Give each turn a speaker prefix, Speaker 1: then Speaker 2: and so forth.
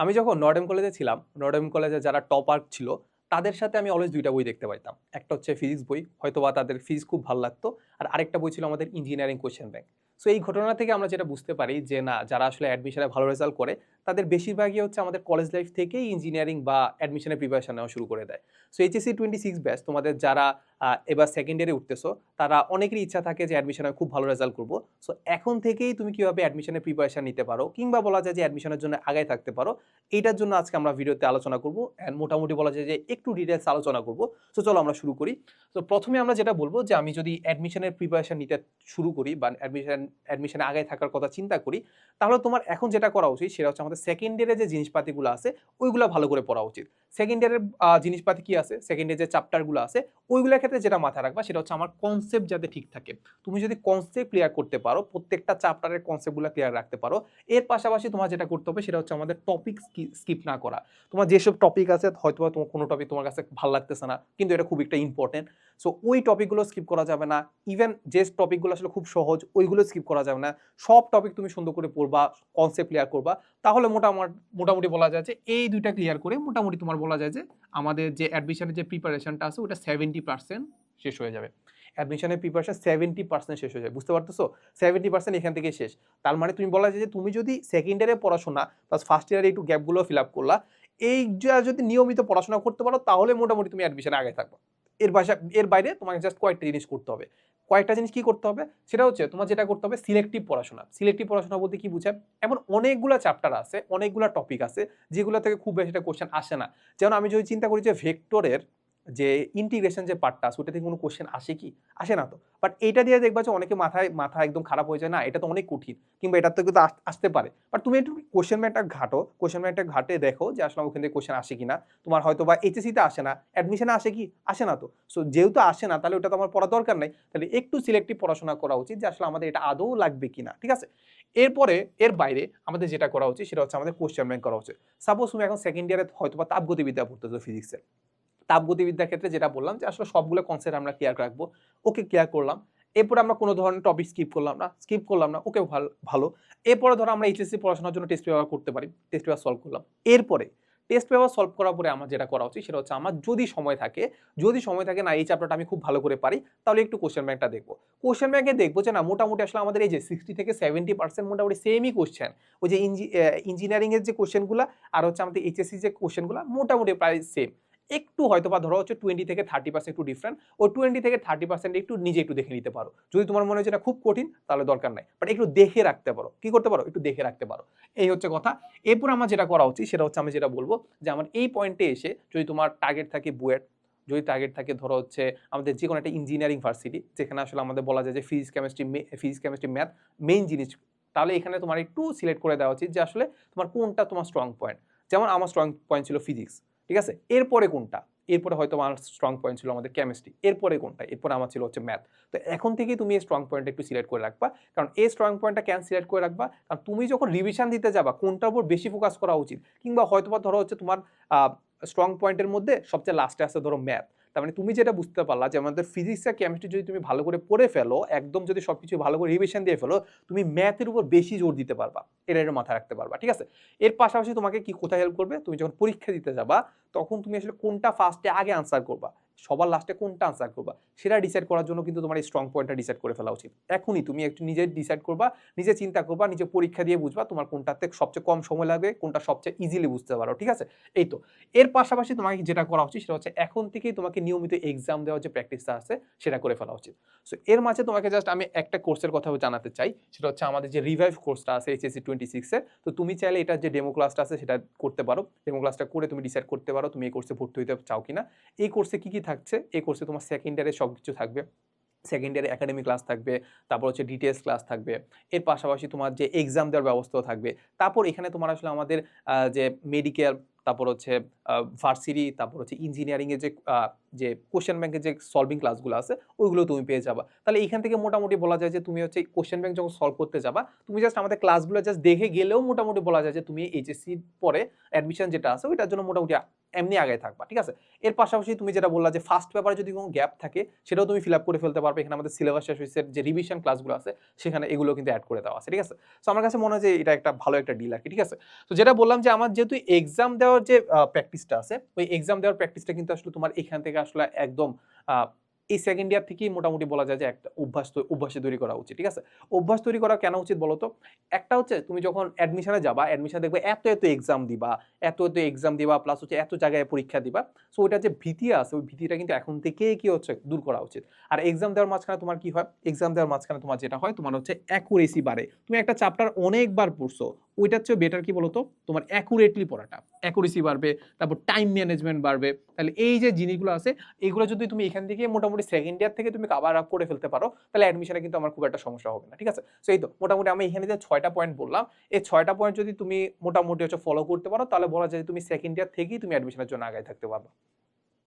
Speaker 1: আমি যখন নর্ডেম কলেজে ছিলাম নর্ডেম কলেজে যারা টপার ছিল, তাদের সাথে আমি অলওয়েজ দুইটা বই দেখতে পাইতাম। একটা হচ্ছে ফিজিক্স বই, হয়তোবা তাদের ফিজিক্স খুব ভালো লাগতো, আর আরেকটা বই ছিল আমাদের ইঞ্জিনিয়ারিং কোয়েশ্চেন ব্যাংক সো এই ঘটনা থেকে আমরা যেটা বুঝতে পারি যে, না, যারা আসলে অ্যাডমিশনে ভালো রেজাল্ট করে, তাদের বেশিরভাগই হচ্ছে আমাদের কলেজ লাইফ থেকেই ইঞ্জিনিয়ারিং বা অ্যাডমিশনের প্রিপারেশন নেওয়া শুরু করে দেয়। So HSC twenty six batch তোমাদের যারা এবার সেকেন্ড ইয়ারে উঠতেছো, তারা অনেকেরই ইচ্ছা থাকে যে অ্যাডমিশনে খুব ভালো রেজাল্ট করব। সো এখন থেকেই তুমি কীভাবে অ্যাডমিশনের প্রিপারেশন নিতে পারো, কিংবা বলা যায় যে অ্যাডমিশনের জন্য আগায় থাকতে পারো, এইটার জন্য আজকে আমরা ভিডিওতে আলোচনা করব অ্যান্ড মোটামুটি বলা যায় যে একটু ডিটেলস আলোচনা করব। সো চলো আমরা শুরু করি। তো প্রথমে আমরা যেটা বলব যে আমি যদি অ্যাডমিশনের প্রিপারেশন নিতে শুরু করি, বা অ্যাডমিশন অ্যাডমিশনে আগায় থাকার কথা চিন্তা করি, তাহলে তোমার এখন যেটা করা উচিত, সেটা হচ্ছে আমাদের সেকেন্ড ইয়ারে যে জিনিসপাতিগুলো আছে, ওইগুলো ভালো করে পড়া উচিত। সেকেন্ড ইয়ারের জিনিসপাতি কি আছে? সেকেন্ড ইয়ার যে চ্যাপ্টারগুলো আছে ওইগুলোর ক্ষেত্রে যেটা মাথায় রাখবা সেটা হচ্ছে আমার কনসেপ্ট যাতে ঠিক থাকে। তুমি যদি কনসেপ্ট ক্লিয়ার করতে পারো, প্রত্যেকটা চ্যাপ্টারের কনসেপ্টগুলো ক্লিয়ার রাখতে পারো, এর পাশাপাশি তোমার যেটা করতে হবে সেটা হচ্ছে আমাদের টপিক স্কিপ না করা। তোমার যেসব টপিক আছে হয়তো তোমার কোনো টপিক তোমার কাছে ভালো লাগতেছে না, কিন্তু এটা খুব একটা ইম্পর্টেন্ট সো ওই টপিকগুলো স্কিপ করা যাবে না। ইভেন যে টপিকগুলো আসলে খুব সহজ, ওইগুলো স্কিপ করা যাবে না। সব টপিক তুমি সুন্দর করে পড়বা কনসেপ্ট ক্লিয়ার করবা। তাহলে মোটামুটি মোটামুটি বলা যায় যে এই দুইটা ক্লিয়ার করে মোটামুটি তোমার বলা যায় যে আমাদের যে অ্যাডমিশনের যে প্রিপারেশনটা আছে, ওটা সেভেন্টি পার্সেন্ট শেষ হয়ে যাবে। অ্যাডমিশনের প্রিপারেশন সেভেন্টি পার্সেন্ট শেষ হয়ে যাবে। বুঝতে পারতেছো? সেভেন্টি পার্সেন্ট এখান থেকে শেষ। তার মানে তুমি বলা যায় যে তুমি যদি সেকেন্ড ইয়ারে পড়াশোনা প্লাস ফার্স্ট ইয়ারে একটু গ্যাপগুলো ফিল আপ করলা, এই যদি নিয়মিত পড়াশোনা করতে পারো, তাহলে মোটামুটি তুমি অ্যাডমিশনে আগে থাকবে। এর বাসা এর বাইরে তোমাকে জাস্ট কয়েকটা জিনিস করতে হবে। কয়েকটা জিনিস কি করতে হবে? সেটা হচ্ছে তোমার যেটা করতে হবে সিলেক্টিভ পড়াশোনা। সিলেক্টিভ পড়াশোনা বলতে কি বুঝায়? এমন অনেকগুলো চ্যাপ্টার আছে, অনেকগুলো টপিক আছে, যেগুলো থেকে খুব বেশি একটা কোশ্চেন আসে না। যেমন আমি যদি চিন্তা করি যে ভেক্টরের যে ইন্টিগ্রেশন যে পার্টটা ওটা থেকে কোনো কোশ্চেন আসে কি? আসে না তো। বাট এটা দিয়ে দেখবা যে অনেকে মাথায় মাথা একদম খারাপ হয়ে যায়, না, এটা তো অনেক কঠিন। কিংবা এটার তো কিন্তু আসতে পারে। বাট তুমি একটু কোশ্চেন ব্যাংকটা ঘাটো কোশ্চেন ব্যাংকটা ঘাটে দেখো যে আসলে ওখান থেকে কোশ্চেন আসে কিনা। তোমার হয়তো বা এইচএসিতে আসে না অ্যাডমিশনে আসে কি? আসে না তো। সো যেহেতু আসে না, তাহলে ওটা তো আমার পড়া দরকার নাই। তাহলে একটু সিলেক্টিভ পড়াশোনা করা উচিত যে আসলে আমাদের এটা আদৌ লাগবে কিনা, ঠিক আছে? এরপরে, এর বাইরে আমাদের যেটা করা উচিত, সেটা হচ্ছে আমাদের কোশ্চেন ব্যাংক করা উচিত। সাপোজ তুমি এখন সেকেন্ড ইয়ারে হয়তো বা তাপগতিবিদ্যা পড়তেছো ফিজিক্সের তাপগতিবিদ্যার ক্ষেত্রে যেটা বললাম যে আসলে সবগুলো কনসেপ্ট আমরা ক্লিয়ার রাখব। ওকে ক্লিয়ার করলাম। এরপরে আমরা কোনো ধরনের টপিক স্কিপ করলাম না স্কিপ করলাম না ওকে ভালো ভালো। এরপরে ধরো আমরা এইচএসসি পড়াশোনার জন্য টেস্ট পেপার করতে পারি টেস্ট পেপার সলভ করলাম। এরপরে টেস্ট পেপার সলভ করার পরে আমার যেটা করা উচিত সেটা হচ্ছে আমার যদি সময় থাকে, যদি সময় থাকে না, এই চ্যাপ্টারটা আমি খুব ভালো করে পারি, তাহলে একটু কোশ্চেন ব্যাংকটা দেখব। কোশ্চেন ব্যাংকে দেখব যে না, মোটামুটি আসলে আমাদের এই যে সিক্সটি থেকে সেভেন্টি পার্সেন্ট মোটামুটি সেমই কোশ্চেন ওই যে ইঞ্জিনিয়ারিংয়ের যে কোশ্চেনগুলো আর হচ্ছে আমাদের এইচএসসি যে কোশ্চেনগুলো মোটামুটি প্রায় সেম একটু হয়তো বা ধরো হচ্ছে টোয়েন্টি থেকে থার্টি পার্সেন্ট একটু ডিফারেন্ট ওই টোয়েন্টি থেকে থার্টি পার্সেন্ট একটু নিজে একটু দেখে নিতে পারো। যদি তোমার মনে হয় যেটা খুব কঠিন, তাহলে দরকার নাই। বাট একটু দেখে রাখতে পারো। কি করতে পারো? একটু দেখে রাখতে পারো। এই হচ্ছে কথা। এরপর আমার যেটা করা উচিত, সেটা হচ্ছে আমি যেটা বলব যে আমার এই পয়েন্টে এসে যদি তোমার টার্গেট থাকে বুয়েট, যদি টার্গেট থাকে ধরো হচ্ছে আমাদের যে কোনো একটা ইঞ্জিনিয়ারিং ভার্সিটি যেখানে আসলে আমাদের বলা যায় যে physics chemistry physics chemistry math main জিনিস, তাহলে এখানে তোমার একটু সিলেক্ট করে দেওয়া উচিত যে আসলে তোমার কোনটা তোমার স্ট্রং পয়েন্ট যেমন আমার স্ট্রং পয়েন্ট ছিল ফিজিক্স ঠিক আছে? এরপরে কোনটা? এরপরে হয়তো আমার স্ট্রং পয়েন্ট ছিল আমাদের কেমিস্ট্রি এরপরে কোনটা? এরপরে আমার ছিল হচ্ছে ম্যাথ তো এখন থেকেই তুমি এই স্ট্রং পয়েন্টটা একটু সিলেক্ট করে রাখবা। কারণ এই স্ট্রং পয়েন্টটা কেন সিলেক্ট করে রাখবা? কারণ তুমি যখন রিভিশন দিতে যাবা, কোনটার উপর বেশি ফোকাস করা উচিত? কিংবা হয়তোবা ধরো হচ্ছে তোমার স্ট্রং পয়েন্টের মধ্যে সবচেয়ে লাস্টে আসে ধরো ম্যাথ তার মানে তুমি যেটা বুঝতে পারলা যে আমাদের ফিজিক্স আর কেমিস্ট্রি যদি তুমি ভালো করে পড়ে ফেলো, একদম যদি সব কিছু ভালো করে রিভিশন দিয়ে ফেলো, তুমি ম্যাথের উপর বেশি জোর দিতে পারবা। এটা এটা মাথায় রাখতে পারবা, ঠিক আছে? এর পাশাপাশি তোমাকে কি কোথায় হেল্প করবে? তুমি যখন পরীক্ষা দিতে যাবা, তখন তুমি আসলে কোনটা ফার্স্টে আগে আনসার করবা। সবার লাস্টে কোনটা আনসার করবা? সেটা ডিসাইড করার জন্য কিন্তু তোমার এই স্ট্রং পয়েন্টটা ডিসাইড করে ফেলা উচিত। এখনই তুমি একটু নিজে ডিসাইড করবা, নিজে চিন্তা করবা, নিজে পরীক্ষা দিয়ে বুঝবা তোমার কোনটাতে সবচেয়ে কম সময় লাগবে, কোনটা সবচেয়ে ইজিলি বুঝতে পারো, ঠিক আছে? এই তো। এর পাশাপাশি তোমাকে যেটা করা উচিত সেটা হচ্ছে এখন থেকেই তোমাকে নিয়মিত এক্সাম দেওয়ার যে প্র্যাকটিসটা আছে সেটা করে ফেলা উচিত। সো এর মাঝে তোমাকে জাস্ট আমি একটা কোর্সের কথা জানাতে চাই, সেটা হচ্ছে আমাদের যে রিভাইভ কোর্সটা আছে এইচএসসি টোয়েন্টি সিক্সের তো তুমি চাইলে এটা যে ডেমো ক্লাসটা আছে সেটা করতে পারো। ডেমো ক্লাসটা করে তুমি ডিসাইড করতে পারো তুমি এই কোর্সে ভর্তি হতে চাও কিনা। এই কোর্সে কি কি থাকছে এই কোর্সে তোমার সেকেন্ড ইয়ারে সব কিছু থাকবে। সেকেন্ড ইয়ারে একাডেমিক ক্লাস থাকবে, তারপর হচ্ছে ডিটেলস ক্লাস থাকবে, এর পাশাপাশি তোমার যে এক্সাম দেওয়ার ব্যবস্থাও থাকবে। তারপর এখানে তোমার আসলে আমাদের যে মেডিকেল তারপর হচ্ছে ভার্সিটি তারপর হচ্ছে ইঞ্জিনিয়ারিংয়ের যে যে কোশ্চেন ব্যাংকের যে সলভিং ক্লাসগুলো আছে, ওইগুলো তুমি পেয়ে যাবা। তাহলে এখান থেকে মোটামুটি বলা যায় যে তুমি হচ্ছে কোশ্চেন ব্যাংক যখন সলভ করতে যাবা, তুমি জাস্ট আমাদের ক্লাসগুলো জাস্ট দেখে গেলেও মোটামুটি বলা যায় যে তুমি এইচএসসির পরে অ্যাডমিশন যেটা আছে, ওইটার জন্য মোটামুটি এমনি আগায় থাকবা, ঠিক আছে? এর পাশাপাশি তুমি যেটা বললা যে ফার্স্ট পেপারে যদি কোনো গ্যাপ থাকে, সেটাও তুমি ফিল আপ করে ফেলতে পারবে। এখানে আমাদের সিলেবাস শেষ হয়েছে, যে রিভিশন ক্লাসগুলো আছে, সেখানে এগুলো কিন্তু অ্যাড করে দেওয়া আছে, ঠিক আছে? সো আমার কাছে মনে হয় যে এটা একটা ভালো একটা ডিল আর কি, ঠিক আছে? তো যেটা বললাম যে আমার যেহেতু এক্সাম দেওয়ার যে প্র্যাকটিসটা আছে, ওই এক্সাম দেওয়ার প্র্যাকটিসটা কিন্তু আসলে তোমার এখান থেকে আসলে একদম এই সেকেন্ড ইয়ার থেকেই মোটামুটি বলা যায় যে একটা অভ্যাস অভ্যাসে তৈরি করা উচিত, ঠিক আছে? অভ্যাস তৈরি করা কেন উচিত বলো তো একটা হচ্ছে তুমি যখন অ্যাডমিশনে যাবা অ্যাডমিশনে দেখবে এত এত এক্সাম দিবা, এত এত এক্সাম দিবা প্লাস হচ্ছে এত জায়গায় পরীক্ষা দিবা। সো ওইটা যে ভীতি আছে, ওই ভীতিটা কিন্তু এখন থেকেই কি হচ্ছে, দূর করা উচিত। আর এক্সাম দেওয়ার মাঝখানে তোমার কি হয়? এক্সাম দেওয়ার মাঝখানে তোমার যেটা হয়, তোমার হচ্ছে অ্যাকুরেসি বাড়ে। তুমি একটা চ্যাপ্টার অনেকবার পড়ছো ওইটার চেয়ে বেটার কি বলতো? তোমার অ্যাকুরেটলি পড়াটা। অ্যাকুরেসি বাড়বে, তারপর টাইম ম্যানেজমেন্ট বাড়বে। তাহলে এই যে জিনিসগুলো আছে, এগুলো যদি তুমি এখান থেকে মোটামুটি সেকেন্ড ইয়ার থেকে তুমি কাভার আপ করে ফেলতে পারো, তাহলে অ্যাডমিশনে কিন্তু আমার খুব একটা সমস্যা হবে না, ঠিক আছে? সো এই তো, মোটামুটি আমি এখানে যে ছয়টা পয়েন্ট বললাম, এই ছয়টা পয়েন্ট যদি তুমি মোটামুটি হচ্ছে ফলো করতে পারো, তাহলে বলা যায় তুমি সেকেন্ড ইয়ার থেকেই তুমি অ্যাডমিশনের জন্য আগায় থাকতে পারবে।